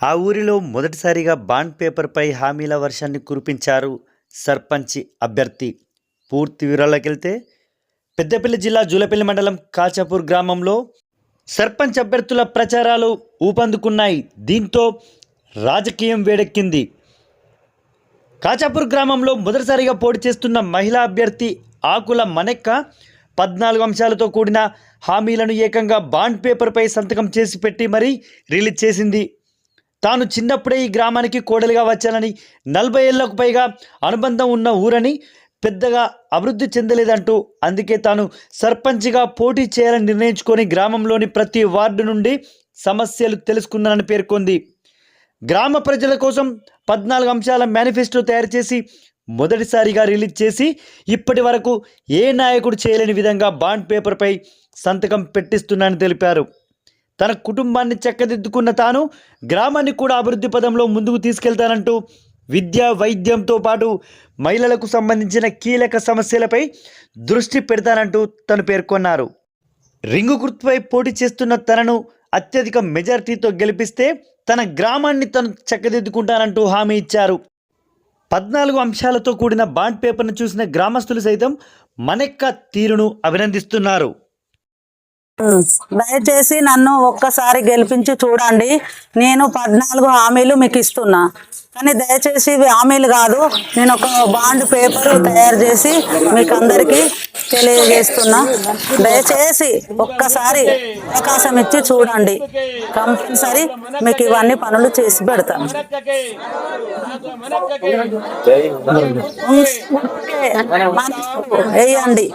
ఆ ఊరిలో మొదటిసారిగా బాండ్ పేపర్పై హామీల వర్షాన్ని కురిపించారు సర్పంచ్ అభ్యర్థి. పూర్తి వివరాల్లోకి వెళ్తే పెద్దపల్లి జిల్లా జూలపల్లి మండలం కాచాపూర్ గ్రామంలో సర్పంచ్ అభ్యర్థుల ప్రచారాలు ఊపందుకున్నాయి. దీంతో రాజకీయం వేడెక్కింది. కాచాపూర్ గ్రామంలో మొదటిసారిగా పోటీ చేస్తున్న మహిళా అభ్యర్థి ఆకుల మనెక్క పద్నాలుగు అంశాలతో కూడిన హామీలను ఏకంగా బాండ్ పేపర్పై సంతకం చేసి పెట్టి మరీ రిలీజ్ చేసింది. తాను చిన్నప్పుడే ఈ గ్రామానికి కోడలిగా వచ్చానని నలభై ఏళ్ళకు పైగా అనుబంధం ఉన్న ఊరని పెద్దగా అభివృద్ధి చెందలేదంటూ అందుకే తాను సర్పంచ్గా పోటీ చేయాలని నిర్ణయించుకొని గ్రామంలోని ప్రతి వార్డు నుండి సమస్యలు తెలుసుకున్నానని పేర్కొంది. గ్రామ ప్రజల కోసం పద్నాలుగు అంశాల మేనిఫెస్టో తయారు చేసి మొదటిసారిగా రిలీజ్ చేసి ఇప్పటి వరకు ఏ నాయకుడు చేయలేని విధంగా బాండ్ పేపర్పై సంతకం పెట్టిస్తున్నానని తెలిపారు. తన కుటుంబాన్ని చక్కదిద్దుకున్న తాను గ్రామాన్ని కూడా అభివృద్ధి పదంలో ముందుకు తీసుకెళ్తానంటూ విద్య వైద్యంతో పాటు మహిళలకు సంబంధించిన కీలక సమస్యలపై దృష్టి పెడతానంటూ తను పేర్కొన్నారు. రింగు గుర్తుపై పోటీ చేస్తున్న తనను అత్యధిక మెజారిటీతో గెలిపిస్తే తన గ్రామాన్ని తను చక్కదిద్దుకుంటానంటూ హామీ ఇచ్చారు. పద్నాలుగు అంశాలతో కూడిన బాండ్ పేపర్ను చూసిన గ్రామస్తులు సైతం మనెక్క తీరును అభినందిస్తున్నారు. దయచేసి నన్ను ఒక్కసారి గెలిపించి చూడండి. నేను పద్నాలుగు హామీలు మీకు ఇస్తున్నా. కానీ దయచేసి ఇవి హామీలు కాదు. నేను ఒక బాండ్ పేపర్ తయారు చేసి మీకు అందరికీ తెలియజేస్తున్నా. దయచేసి ఒక్కసారి అవకాశం ఇచ్చి చూడండి. కంపల్సరీ మీకు ఇవన్నీ పనులు చేసి పెడతాను. వేయండి.